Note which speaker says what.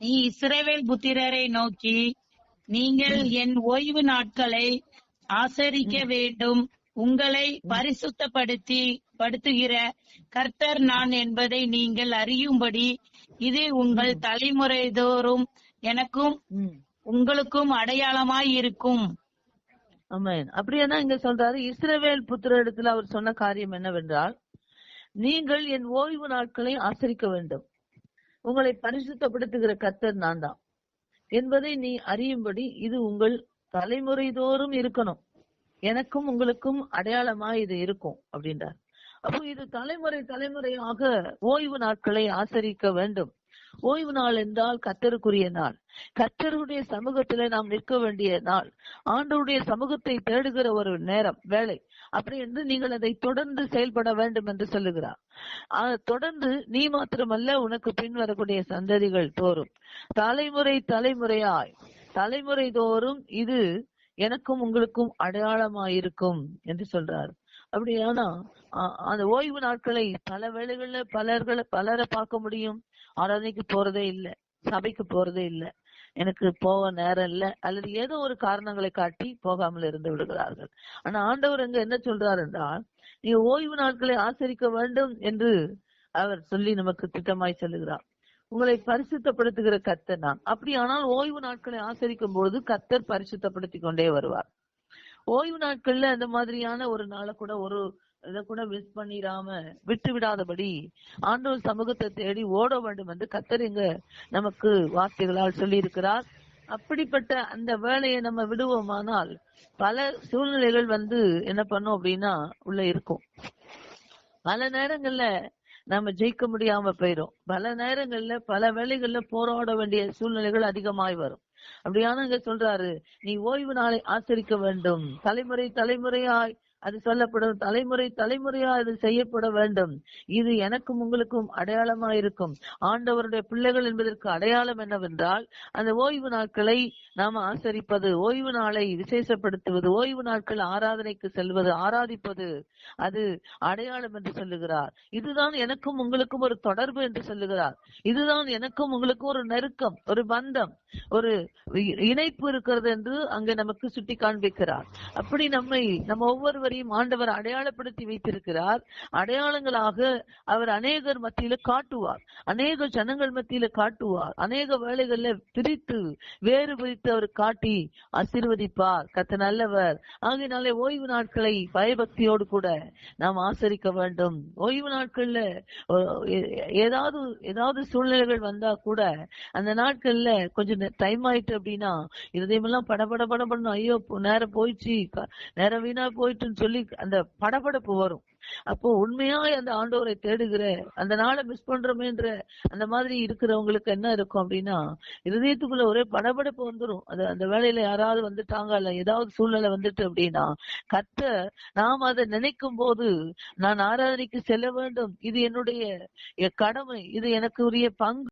Speaker 1: நீ இஸ்ரவேல் புத்திரரை நோக்கி நீங்கள் என் ஓய்வு நாட்களை ஆசரிக்க வேண்டும். உங்களை பரிசுத்தப்படுத்தி படுத்துகிற கர்த்தர் நான் என்பதை நீங்கள் அறியும்படி இது உங்கள் தலைமுறை தோறும் எனக்கும். உங்களுக்கும் அடையாளமாய் இருக்கும்.
Speaker 2: ஆமென். அப்படியானா இங்க சொல்றாரு இஸ்ரவேல் புத்திரரிடத்தில் அவர் சொன்ன காரியம் என்னவென்றால் நீங்கள் என் ஓய்வு நாட்களை ஆசரிக்க வேண்டும். உங்களை பரிசுத்தப்படுத்துகிற கர்த்தர் நான் தான் என்பதை நீ அறியும்படி இது உங்கள் தலைமுறை தோறும் இருக்கணும். எனக்கும் உங்களுக்கும் அடையாளமா இது இருக்கும் அப்படின்றார். அப்போ இது தலைமுறை தலைமுறையாக ஓய்வு நாட்களை ஆசரிக்க வேண்டும். ஓய்வு நாள் என்றால் கத்தருக்குரிய நாள். கற்றருடைய சமூகத்துல நாம் நிற்க வேண்டிய நாள். ஆண்டவருடைய சமூகத்தை தேடுகிற ஒரு நேரம் வேலை அப்படி என்று நீங்கள் அதை தொடர்ந்து செயல்பட வேண்டும் என்று சொல்லுகிறார். தொடர்ந்து நீ மாத்திரமல்ல உனக்கு பின் வரக்கூடிய சந்ததிகள் தோறும். தலைமுறை தலைமுறையாய் தலைமுறை தோறும் இது எனக்கும் உங்களுக்கும் அடையாளமாயிருக்கும் என்று சொல்றாரு. அப்படியானா அந்த ஓய்வு நாட்களை பல வேலைகள்ல பலர்களை பலரை பார்க்க முடியும். ஆராதனைக்கு போறதே இல்ல சபைக்கு போறதே இல்ல. எனக்கு போக நேரம் இல்ல அல்லது ஏதோ ஒரு காரணங்களை காட்டி போகாமல் இருந்து விடுகிறார்கள். ஆனா ஆண்டவர் அங்க என்ன சொல்றார் என்றால் நீ ஓய்வு நாட்களை ஆசரிக்க வேண்டும் என்று அவர் சொல்லி நமக்கு திட்டமாய் சொல்லுகிறார். உங்களை பரிசுத்தப்படுத்துகிற கத்தர் நான். அப்படியானால் ஓய்வு நாட்களை ஆசரிக்கும் பொழுது கத்தர் பரிசுத்தப்படுத்திக் கொண்டே வருவார். ஓய்வு நாட்கள்ல அந்த மாதிரியான ஒரு நாளை கூட ஒரு இதை கூட மிஸ் பண்ணிடாம விட்டு விடாதபடி ஆண்டவர் சமூகத்தை தேடி ஓட வேண்டும் என்று கத்தரிங்க நமக்கு வார்த்தைகளால் சொல்லி இருக்கிறார் அப்படிப்பட்ட அந்த வேலையை நம்ம விடுவோமானால் பல சூழ்நிலைகள் வந்து என்ன பண்ணும் அப்படின்னா உள்ள இருக்கும். பல நேரங்கள்ல நம்ம ஜெயிக்க முடியாம போயிரும். பல நேரங்கள்ல பல வேலைகள்ல போராட வேண்டிய சூழ்நிலைகள் அதிகமாய் வரும். அப்படியான இங்க சொல்றாரு நீ ஓய்வு நாளை ஆசரிக்க வேண்டும். தலைமுறை தலைமுறையாய் அது சொல்லப்படும். தலைமுறை தலைமுறையா இது செய்யப்பட வேண்டும். இது எனக்கும் உங்களுக்கும் அடையாளமா இருக்கும் ஆண்டவருடைய பிள்ளைகள் என்பதற்கு அடையாளம் என்னவென்றால் அந்த ஓய்வு நாட்களை நாம் ஆசரிப்பது ஓய்வு நாளை விசேஷப்படுத்துவது ஓய்வு நாட்கள் ஆராதனைக்கு செல்வது ஆராதிப்பது அது அடையாளம் என்று சொல்லுகிறார். இதுதான் எனக்கும் உங்களுக்கும் ஒரு தொடர்பு என்று சொல்லுகிறார். இதுதான் எனக்கும் உங்களுக்கும் ஒரு நெருக்கம் ஒரு பந்தம் ஒரு இ- இணைப்பு இருக்கிறது என்று அங்கே நமக்கு சுட்டி காண்பிக்கிறார் அப்படி நம்மை நம்ம ஒவ்வொருவரையும் ஆண்டவர் அடையாளப்படுத்தி வைத்திருக்கிறார். அடையாளங்களாக அவர் அநேகர் மத்தியில காட்டுவார். அநேக ஜனங்கள் மத்தியில காட்டுவார். அநேக வேலைகள்ல பிரித்து வேறு பிரித்து அவர் காட்டி ஆசீர்வதிப்பார். கத்த நல்லவர். ஆகையினாலே ஓய்வு நாட்களை பயபக்தியோடு கூட நாம் ஆசரிக்க வேண்டும். ஓய்வு நாட்கள்ல ஏதாவது ஏதாவது சூழ்நிலைகள் வந்தா கூட அந்த நாட்கள்ல கொஞ்சம் டைம் ஆயிட்டு அப்படின்னா இதயமெல்லாம் படபட படபடணும் ஐயோ நேரம் போயிடுச்சு நேரம் வீணா போயிட்டுன்னு சொல்லி அந்த படபடப்பு வரும். அப்போ உண்மையாய் அந்த ஆண்டவரை தேடுகிற அந்த நாளை மிஸ் பண்றோமேன்ற அந்த மாதிரி இருக்கிறவங்களுக்கு என்ன இருக்கும் அப்படின்னா இருதயத்துக்குள்ள ஒரே படபடப்பு வந்துரும். அது அந்த வேலையில யாராவது வந்துட்டாங்க இல்ல ஏதாவது சூழ்நிலை வந்துட்டு அப்படின்னா கத்த நாம் அதை நினைக்கும் போது நான் ஆராதனைக்கு செல்ல வேண்டும். இது என்னுடைய கடமை. இது எனக்கு உரிய பங்கு.